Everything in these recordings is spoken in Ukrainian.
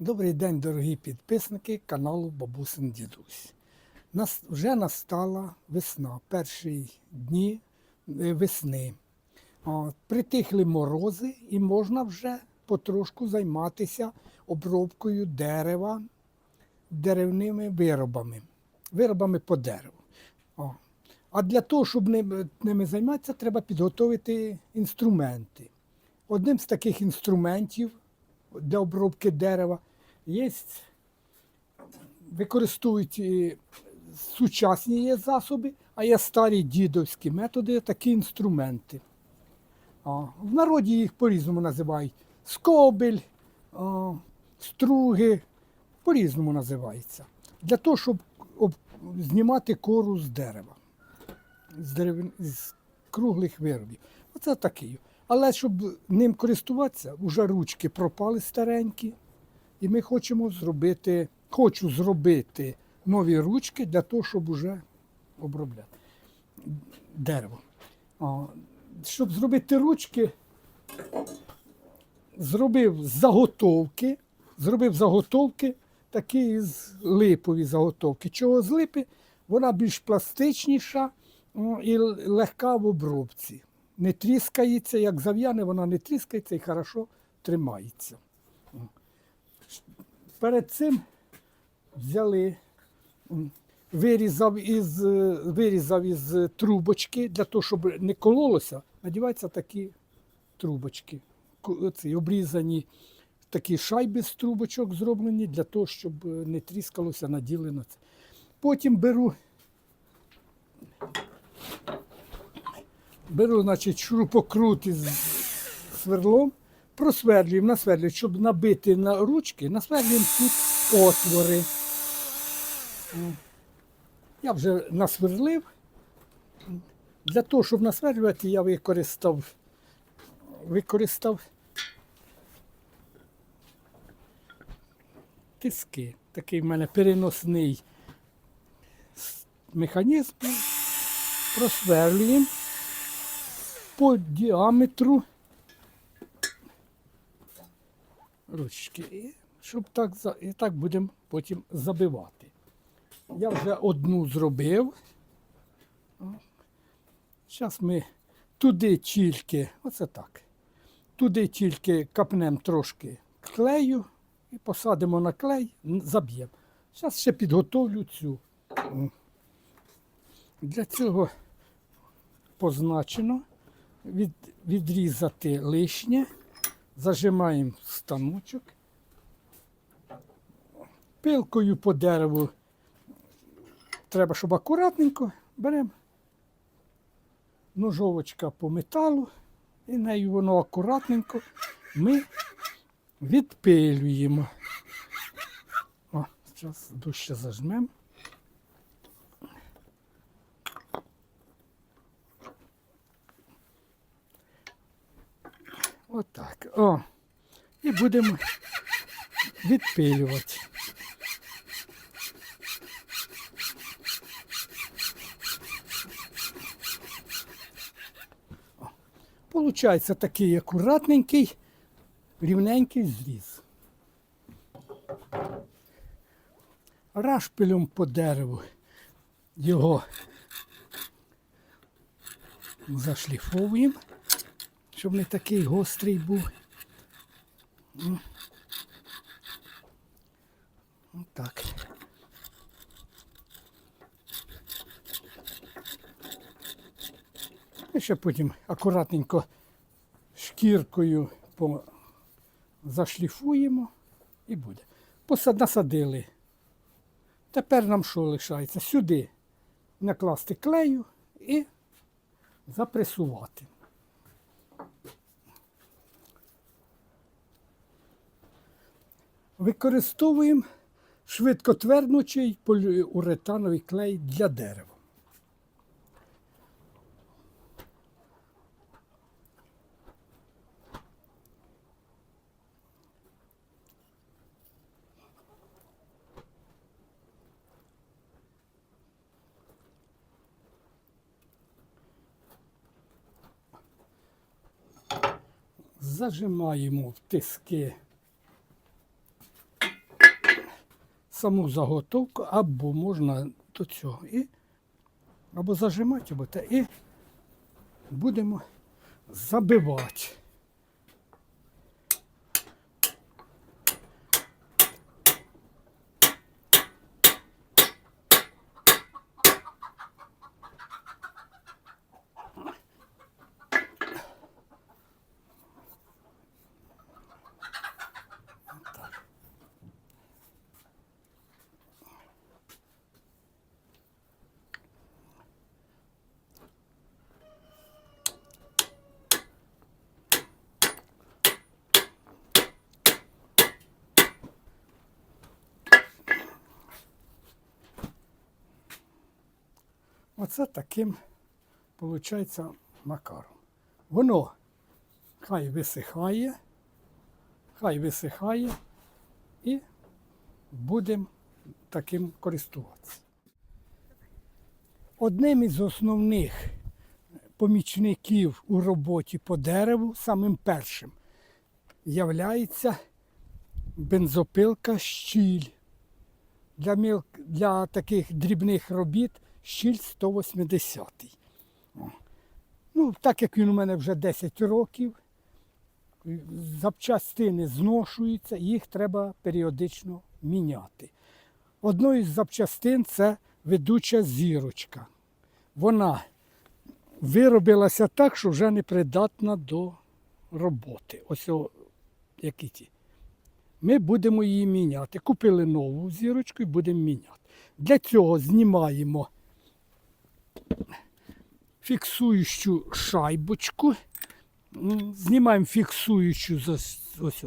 Добрий день, дорогі підписники каналу Бабусин Дідусь. Нас вже настала весна, перші дні е, весни. Притихли морози і можна вже потрошку займатися обробкою дерева деревними виробами, виробами по дереву. А для того, щоб ними, займатися, треба підготовити інструменти. Одним з таких інструментів для обробки дерева є, використовують сучасні є засоби, а є старі дідовські методи, такі інструменти. В народі їх по-різному називають. Скобель, струги, по-різному називається. Для того, щоб об- знімати кору з дерева, з, дерев... з круглих виробів. Оце такий. Але щоб ним користуватися, вже ручки пропали старенькі. І ми хочемо зробити, хочу зробити нові ручки для того, щоб вже обробляти дерево. Щоб зробити ручки, зробив заготовки, зробив заготовки, такі з липові заготовки. Чого з липи? Вона більш пластичніша і легка в обробці. Не тріскається, як зав'яне, вона не тріскається і хорошо тримається. Перед цим взяли, вирізав із, е, вирізав із трубочки, для того, щоб не кололося, надіваються такі трубочки. Ку- Ці обрізані такі шайби з трубочок зроблені для того, щоб не тріскалося, наділено це. Потім беру, беру, значить, шурупокрут із сверлом, просверлюємо, насверлюємо, щоб набити на ручки, насверлюємо тут отвори. Я вже насверлив. Для того, щоб насверлювати, я використав, використав тиски. Такий в мене переносний механізм. Просверлюємо по діаметру ручки. І, щоб так, і так будемо потім забивати. Я вже одну зробив. Зараз ми туди тільки, оце так. Туди тільки капнемо трошки клею і посадимо на клей, заб'ємо. Зараз ще підготовлю цю. Для цього позначено від, відрізати лишнє, зажимаємо станочок. Пилкою по дереву треба, щоб акуратненько беремо ножовочка по металу, і нею воно акуратненько ми відпилюємо. О, зараз дужче зажмемо. Отак. О. І будемо відпилювати. Получається такий акуратненький, рівненький зріз. Рашпилем по дереву його зашліфовуємо, щоб не такий гострий був. Отак. І ще потім акуратненько шкіркою зашліфуємо і буде. Посад... Насадили. Тепер нам що лишається? Сюди накласти клею і запресувати. Використовуємо швидкотвернучий поліуретановий клей для дерева. зажимаємо в тиски саму заготовку, або можна до цього. І, або зажимати, або те. І будемо забивати. Оце таким, виходить, макаром. Воно хай висихає, хай висихає і будемо таким користуватися. Одним із основних помічників у роботі по дереву, самим першим, являється бензопилка щіль. Для, міл... для таких дрібних робіт щіль 180. О. Ну, так як він у мене вже 10 років, запчастини зношуються, їх треба періодично міняти. Одною з запчастин це ведуча зірочка. Вона виробилася так, що вже не придатна до роботи. Ось о, які ті. Ми будемо її міняти. Купили нову зірочку і будемо міняти. Для цього знімаємо фіксуючу шайбочку. Знімаємо фіксуючу зас- ось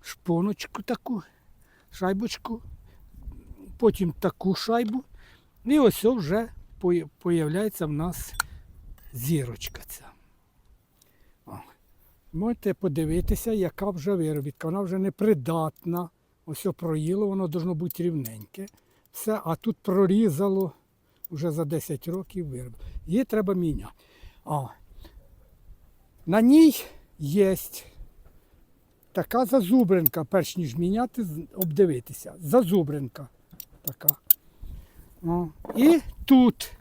шпоночку таку, шайбочку, потім таку шайбу. І ось вже появляється в нас зірочка ця. Можете подивитися, яка вже виробітка. Вона вже непридатна. Ось проїло, воно должно бути рівненьке. Все, а тут прорізало вже за 10 років вироб. Її треба міняти. А, на ній є така зазубринка, перш ніж міняти, обдивитися. Зазубринка така. О, і тут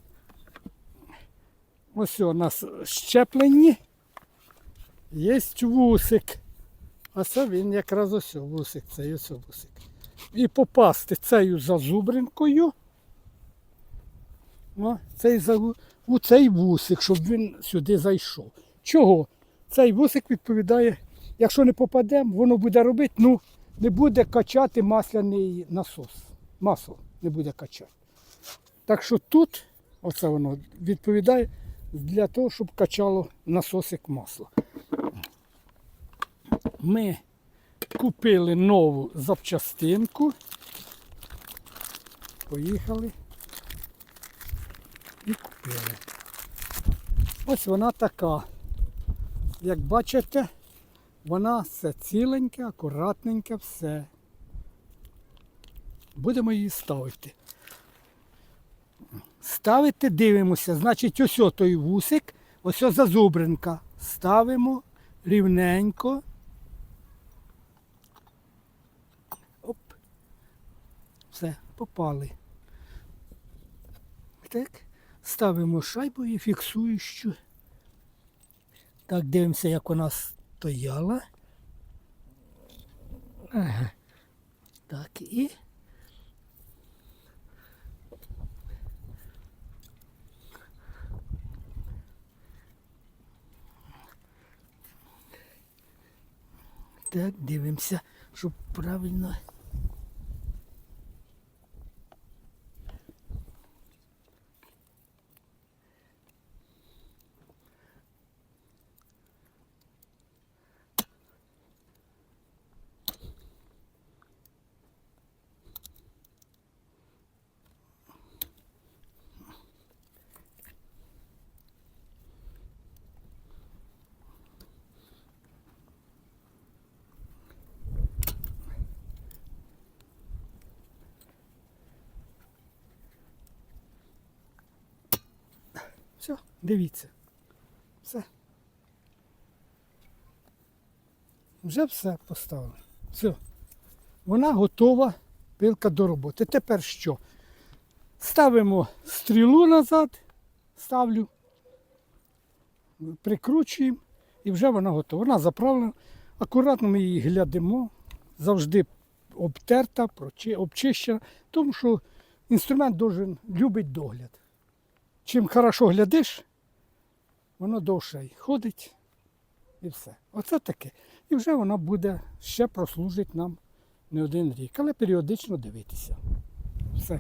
ось у нас щеплені. Є вусик. А це він якраз ось вусик, цей ось вусик. І попасти цією зазубринкою. О, цей, у цей вусик, щоб він сюди зайшов. Чого? Цей вусик відповідає, якщо не попадемо, воно буде робити, ну не буде качати масляний насос. Масло не буде качати. Так що тут, оце воно відповідає для того, щоб качало насосик масла. Ми купили нову запчастинку. Поїхали купили. Ось вона така. Як бачите, вона все ціленьке, акуратненьке, все. Будемо її ставити. Ставити, дивимося, значить, ось той вусик, ось зазубринка. Ставимо рівненько. Оп. Все, попали. Так. Ставимо шайбу і фіксуючу. Так, дивимося, як вона стояла. Ага. Так, і. Так, дивимося, щоб правильно. Все, дивіться. Все. Вже все поставили. Все. Вона готова пилка до роботи. Тепер що? Ставимо стрілу назад, ставлю, прикручуємо і вже вона готова. Вона заправлена. Акуратно ми її глядимо, завжди обтерта, обчищена, тому що інструмент должен любить догляд. Чим хорошо глядиш, воно довше ходить і все. Оце таке. І вже воно буде ще прослужить нам не один рік, але періодично дивитися. Все.